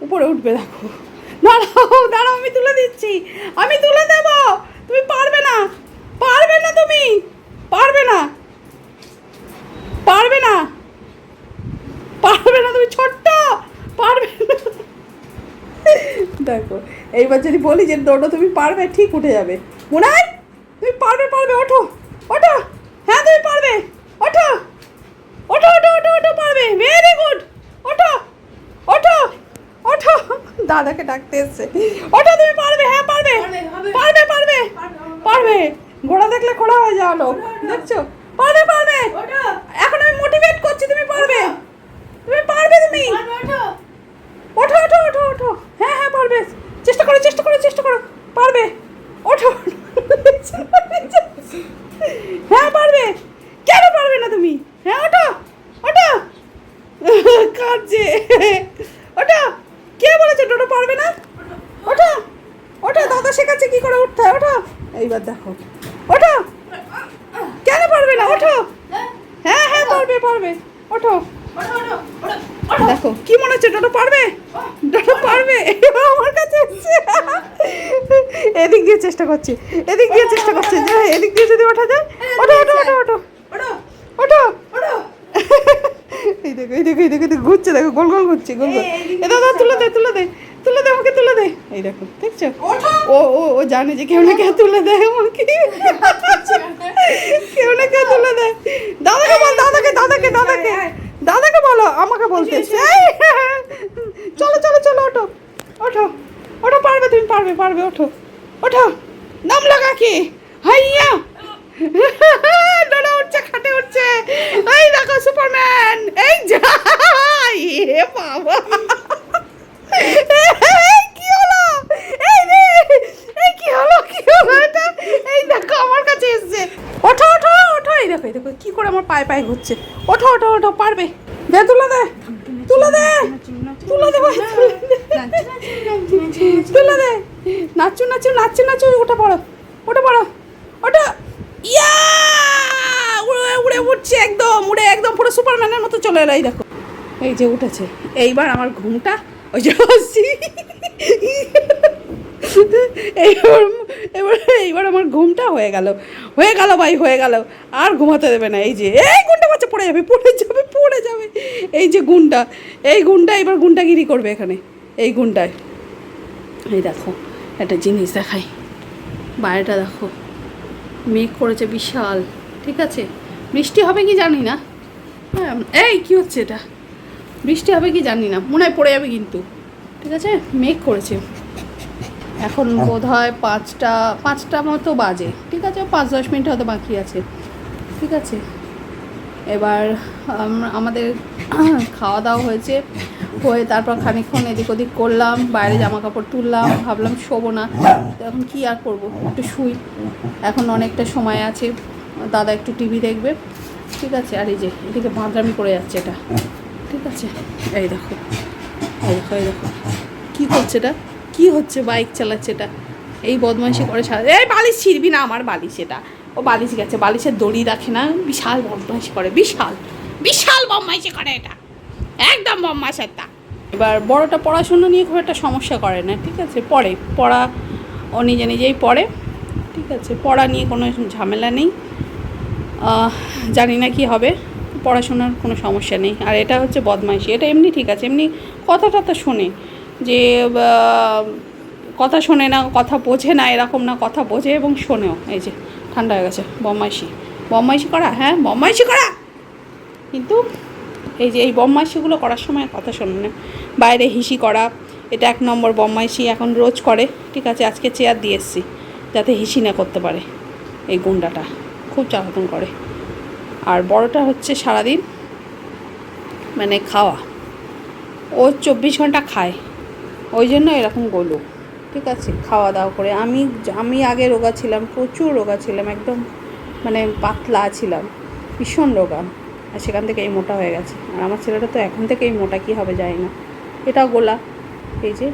উপরে উঠবে, দেখো। দাঁড়াও দাঁড়াও, আমি তুলে দিচ্ছি। আমি তুলে দেব। তুমি পারবে না। পারবে না তুমি। পারবে না। পারবে না। পারবে না তুমি, ছোট্ট। পারবে না। দেখো, এইবার যদি বলি যে দৌড়ো তুমি পারবে, ঠিক উঠে যাবে। মনে হয় তুমি পারবে পারবে, ওঠো। ওঠো। হ্যাঁ তুমি পারবে। ওঠো। ওঠো ওঠো ওঠো ওঠো, পারবে। ভেরি গুড ওঠো। ওঠো ওঠো। দাদাকে ডাকতে এসছে। ওঠো তুমি পারবে হ্যাঁ পারবে। পারবে, পারবে পারবে। ঘোড়া দেখলে ঘোড়া হয়ে যাও লোক দেখছ? পারবে পারবে। ওঠো। এখন আমি মোটিভেট করছি তুমি পারবে। তুমি পারবে তুমি। ওঠো ওঠো ওঠো ওঠো। হ্যাঁ হ্যাঁ পারবে। চেষ্টা করো চেষ্টা করো চেষ্টা করো। পারবে। ওঠো। হ্যাঁ পারবে। কেন পারবে না তুমি হ্যাঁ ওঠো ওঠো ওঠো কে বলেছে? টোটো পারবে না? ওঠো ওঠো দাদা শেখাচ্ছে কি করে উঠতে হয়। ওঠো এইবার দেখো। ওঠো কেন পারবে না? ওঠো। হ্যাঁ হ্যাঁ পারবে পারবে। ওঠো। দেখো কি মনে হচ্ছে? টোটো পারবে? টোটো পারবে? আমার কাছে এসছে। এদিক দিয়ে চেষ্টা করছি। এদিক দিয়ে চেষ্টা করছে। যে এদিক দিয়ে যদি ওঠা যায়। ওঠো ওঠো ওঠো ওঠো। ওঠো। ওঠো। এই দেখো এই দেখো এই দেখো। এই দিকে এ দাদা তুলে দে তুলে দে তুলে দে আমাকে তুলে দে। এই দেখো দেখছ? ও ও ও জানে যে কেউ না কেউ তুলে দেয় আমাকে। কেউ না কেউ তুলে দেয় দাদাকে বল দাদাকে দাদাকে দাদাকে। দাদাকে বলো আমাকে বলতে। চলো চলো চলো ওঠো। ওঠো। ওঠো পারবে তুমি পারবে পারবে ওঠো। ওঠো। নাম লাগা কি? হাইয়া ডোডা উঠছে খাটে উঠছে এই দেখো সুপারম্যান এই যাই এ বাবা এই কি হলো এই রে এই কি হলো কি হলো এটা এই দেখো আমার কাছে এসেছে ওঠো ওঠো ওঠো এই দেখো এই দেখো কি করে আমার ঘুরছে ওঠো ওঠো ওঠো, পারবে। দে, তুলে দে তুলে দে তুলে দে তুলে দে। নাচু নাচু নাচু নাচু ওটা পড়ো ওটা পড়ো ওটা ইয়া! উড়ে উড়ে উঠছে একদম, উড়ে একদম পুরো সুপারম্যানের মতো চলে এলো, এই দেখো। এই যে উঠেছে। এইবার আমার ঘুমটা, ওই যে হাসি। এইবার এবার এইবার আমার ঘুমটা হয়ে গেল। হয়ে গেল ভাই, হয়ে গেল। আর ঘুমাতে দেবে না, এই যে, এই গুণটা বাচ্চা পড়ে যাবে পড়ে যাবে পড়ে যাবে। এই যে গুণটা এই গুণটা এবার গুণটাগিরি করবে এখানে, এই গুণটায় এই দেখো, একটা জিনিস দেখাই। বাইরেটা দেখো, মেঘ করেছে বিশাল, ঠিক আছে? বৃষ্টি হবে কি জানি না? হ্যাঁ এই কি হচ্ছে এটা? বৃষ্টি হবে কি জানি না, মনে হয় পড়ে যাবে কিন্তু, ঠিক আছে? মেঘ করেছে। এখন বোধ হয় পাঁচটা পাঁচটা মতো বাজে। ঠিক আছে পাঁচ দশ মিনিট হয়তো বাকি আছে। ঠিক আছে। এবার আমাদের খাওয়া দাওয়া হয়েছে। হয়ে তারপর খানিকক্ষণ এদিক ওদিক করলাম বাইরে জামা কাপড় তুললাম ভাবলাম শোবো না। এখন কী আর করব? একটু শুই। এখন অনেকটা সময় আছে। দাদা একটু টিভি দেখবে। ঠিক আছে আর এই যে এদিকে বাঁদরামি করে যাচ্ছে এটা। ঠিক আছে? এই দেখো। এই দেখো এই দেখো। কী করছে এটা? কী হচ্ছে বাইক চালাচ্ছে এটা? এই বদমাইশি করে সারা এই বালিশ ছিড়বি না আমার বালিশ এটা। ও বালিশ গেছে, বালিশের দড়ি রাখে না, বিশাল বদমাইশি করে, বিশাল। বিশাল বদমাইশি করে এটা। একদম বদমাইশ একটা। এবার বড়টা পড়াশুনো নিয়ে খুব একটা সমস্যা করে না, ঠিক আছে? পড়ে, পড়া ও নিজে নিজেই পড়ে, ঠিক আছে? পড়া নিয়ে কোনো ঝামেলা নেই। জানি না কি হবে, পড়াশোনার কোনো সমস্যা নেই। আর এটা হচ্ছে বদমাইশি, এটা এমনি ঠিক আছে, এমনি কথা টথা শোনে। যে কথা শোনে না, কথা বোঝে না, এরকম না, কথা বোঝে এবং শোনেও। এই যে, ঠান্ডা হয়ে গেছে, বদমাইশি। বদমাইশি করা হ্যাঁ বদমাইশি করা! কিন্তু এই যে, এই বদমাইশিগুলো করার সময় কথা শোনে না। বাইরে হিসি করা, এটা এক নম্বর বদমাইশি এখন রোজ করে, ঠিক আছে, আজকে চেয়ার দিয়ে এসছি, যাতে হিসি না করতে পারে এই গুন্ডাটা, খুব চালাতন করে। আর বড়টা হচ্ছে সারাদিন মানে খাওয়া। ও চব্বিশ ঘণ্টা খায়। ওই জন্য এরকম গলু, ঠিক আছে? খাওয়া দাওয়া করে। আমি আমি আগে রোগা ছিলাম, প্রচুর রোগা ছিলাম, একদম মানে পাতলা ছিলাম, ভীষণ রোগা। আর সেখান থেকে এই মোটা হয়ে গেছে। আর আমার ছেলেটা তো এখন থেকে এই মোটা কী হবে যায় না। এটাও গোলা, এই যে,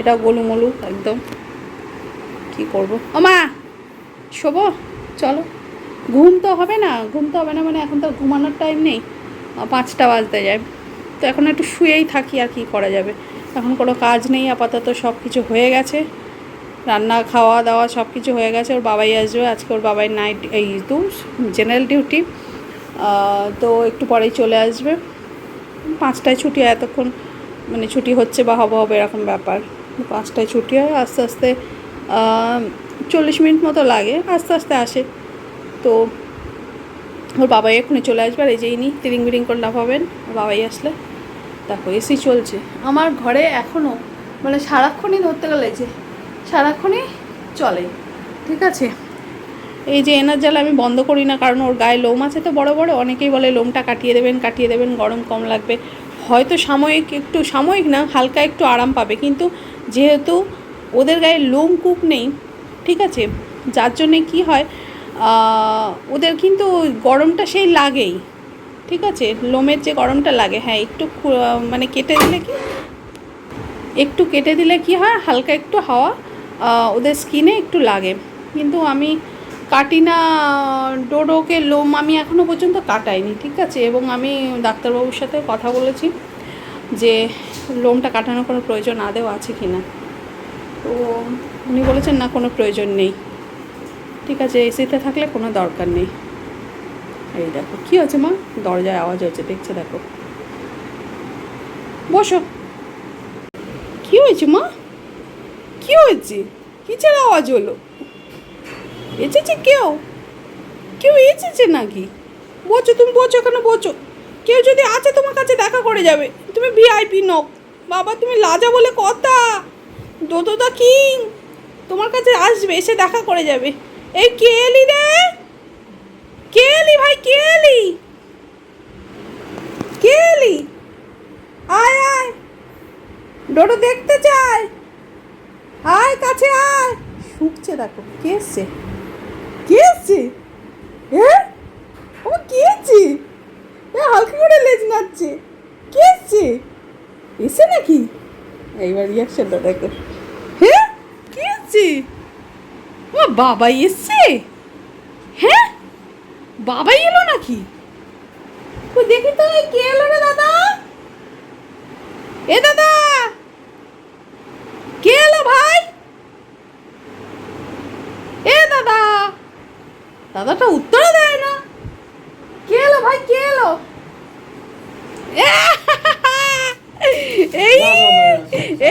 এটাও গোলু মলু একদম। কি করব? ও মা, শোবো, চলো। ঘুম তো হবে না, ঘুম তো হবে না মানে এখন তো ঘুমানোর টাইম নেই। পাঁচটা বাজতে যায়। তো এখন একটু শুয়েই থাকি আর কি করা যাবে। এখন কোনো কাজ নেই, আপাতত সব কিছু হয়ে গেছে। রান্না, খাওয়া দাওয়া সব কিছু হয়ে গেছে, ওর বাবাই আসবে, আজকে ওর বাবাই নাইট এই তো জেনারেল ডিউটি তো একটু পরেই চলে আসবে। পাঁচটায় ছুটি হয় এতক্ষণ মানে ছুটি হচ্ছে বা হবে হবে এরকম ব্যাপার। পাঁচটায় ছুটি হয়, আস্তে আস্তে চল্লিশ মিনিট মতো লাগে, আস্তে আস্তে আসে। তো ওর বাবাই এক্ষুনি চলে আসবে, আর এই যে ইনি, তিরিং বিরিং করে লাফাবেন বাবাই আসলে। দেখো এসি চলছে। আমার ঘরে এখনও মানে সারাক্ষণই ধরতে গেলে যে সারাক্ষণই চলে, ঠিক আছে? এই যে এনার জাল আমি বন্ধ করি না, কারণ ওর গায়ে লোম আছে তো বড় বড়, অনেকেই বলে লোমটা কাটিয়ে দেবেন কাটিয়ে দেবেন, গরম কম লাগবে। হয়তো সাময়িক একটু, সাময়িক না, হালকা একটু আরাম পাবে, কিন্তু যেহেতু ওদের গায়ে লোম কূপ নেই, ঠিক আছে? যার জন্যে কি হয় ওদের কিন্তু গরমটা সেই লাগেই। ঠিক আছে? লোমের যে গরমটা লাগে হ্যাঁ একটু মানে কেটে দিলে কি? একটু কেটে দিলে কি হয়? হালকা একটু হাওয়া ওদের স্কিনে একটু লাগে। কিন্তু আমি কাটি না ডোডোকে লোম আমি এখনও পর্যন্ত কাটাইনি, ঠিক আছে? এবং আমি ডাক্তারবাবুর সাথে কথা বলেছি যে লোমটা কাটানোর কোনো প্রয়োজন আদেও আছে কি না। তো উনি বলেছেন, না, কোনো প্রয়োজন নেই। ঠিক আছে, এসিতে থাকলে কোনো দরকার নেই। এই দেখো, কী হচ্ছে মা? দরজায় আওয়াজ হচ্ছে দেখছে দেখো। বসো। কি হয়েছে মা? কি হয়েছে? কিসের আওয়াজ হলো? এসেছে কেউ? কেউ এসেছে নাকি? বসো, তুমি বসো এখানে, বসো। কেউ যদি আছে তোমার কাছে দেখা করে যাবে। তুমি ভিআইপি নও। বাবা, তুমি লাজা বলে কথা। দোদোদা কিং, তোমার কাছে আসবে, এসে দেখা করে যাবে। এই কে এলি রে? ভাই, কে এলি? কে এলি? আয় আয়। ডোডো দেখতে চায়। আয়, কাছে আয়। শুকছে দেখো, কে এসছে? কে এসছে? হ্যাঁ ও কে এসছে? হালকা করে লেজ নাচছে কে এসছে? এসে নাকি? এইবার রিয়াকশনটা দেখো। হ্যাঁ কে এসছে? ও বাবা এসছে? হ্যাঁ? বাবাই এলো নাকি? তো দেখি তো কে এলো রে দাদা? এ দাদা! কে এলো ভাই? এ দাদা! দাদাটা উত্তর দেয় না। কে এলো ভাই কে এলো? এই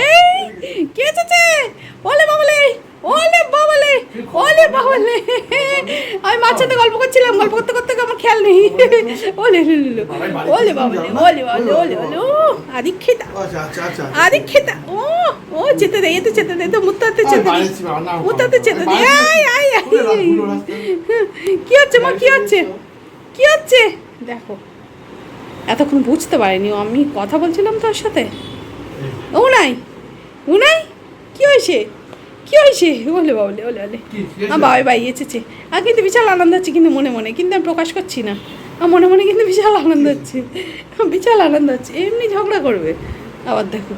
এই কে এসেছে? ওলে বাবলে ওলে ওলে বাবলে। আমি মার সাথে গল্প করছিলাম গল্প করতে করতে আমার খেয়াল নেই। ওলে লুলু ওলে বাবলে ওলে বাবলে ওলে ওলে ও আদিক্ষিতা। আচ্ছা আচ্ছা আচ্ছা আদিক্ষিতা। ও ও যেতে দে এতে যেতে দে তো মুত্তাতে যেতে দে। মুত্তাতে যেতে দে। I I I. কি হচ্ছে মা কি হচ্ছে? কি হচ্ছে? দেখো এতক্ষণ বুঝতে পারিনি আমি কথা বলছিলাম তোর সাথে। ও নাই ও নাই কি হয়েছে? কি হয়েছে? বলে বাবলে বলে বলে। কি, কি আমার বাবাই বাই এসেছে আর কিন্তু বিশাল আনন্দ হচ্ছে কিন্তু মনে মনে কিন্তু আমি প্রকাশ করছি না। আমার মনে মনে কিন্তু বিশাল আনন্দ হচ্ছে। বিশাল আনন্দ হচ্ছে। এমনি ঝগড়া করবে। আবার দেখো।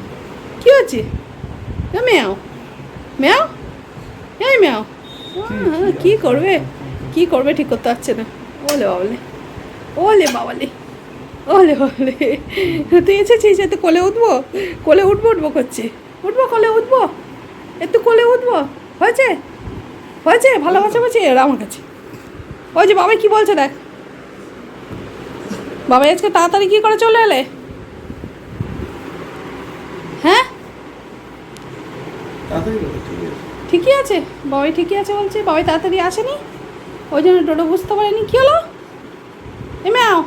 কি হচ্ছে? মেয়াও। মেয়াও? এই মেয়াও। কি করবে? কি করবে ঠিক করতে পারছে না। ওলে বাবলে ওলে বাবালে ওলে বাবলে তুই এসেছিস এতে কোলে উঠবো? কোলে উঠবো উঠবো করছে। উঠবো কোলে উঠবো? একটু কোলে উঠবো? হয়েছে? হয়েছে? ভালোবাসা পাচ্ছে এরা আমার কাছে। ওই যে বাবাই কি বলছে দেখ। বাবাই আজকে তাড়াতাড়ি কি করে চলে এলে? হ্যাঁ। ঠিকই আছে। বাবাই ঠিকই আছে বলছে। বাবাই তাড়াতাড়ি আসেনি? ওই জন্য টোটো বুঝতে পারেনি। কী হলো? এমে আও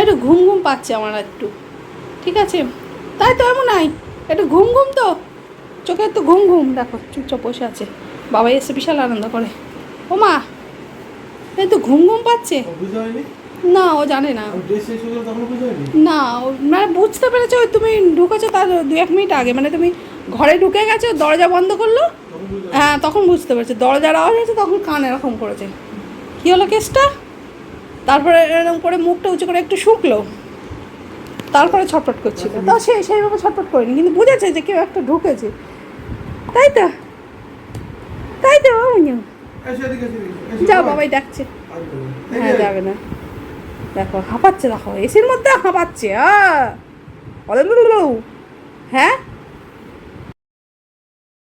একটু ঘুম ঘুম পাচ্ছে আমার একটু। ঠিক আছে? তাই তো এমন নাই। একটু ঘুম ঘুম তো। চোখে একটু ঘুম ঘুম দেখো চুপচাপ বসে আছে। বাবাই এসে বিশাল আনন্দ করে। ও মা এই তো ঘুম ঘুম পাচ্ছে। না ও জানে না। না মানে বুঝতে পেরেছ ওই তুমি ঢুকেছো তার দু এক মিনিট আগে। মানে তুমি ঘরে ঢুকে গেছো দরজা বন্ধ করল। হ্যাঁ তখন বুঝতে পেরেছে। দরজার আওয়াজ হয়েছে তখন কান এরকম করেছে। কী হলো কেসটা? তারপরে এরকম করে মুখটা উঁচু করে একটু শুকলো। তারপরে ছটফট করছিল। তা সে সেইভাবে ছটফট করেনি। কিন্তু বুঝেছে যে কেউ একটা ঢুকেছে। তাই তো? তাই তো বাবু এসে এদিকে এসে এদিকে, এসে। যাও বাবাই ডাকছে। হ্যাঁ যাবে না। দেখো হাঁপাচ্ছে দেখো এসির মধ্যে হাঁপাচ্ছে। হ্যাঁ?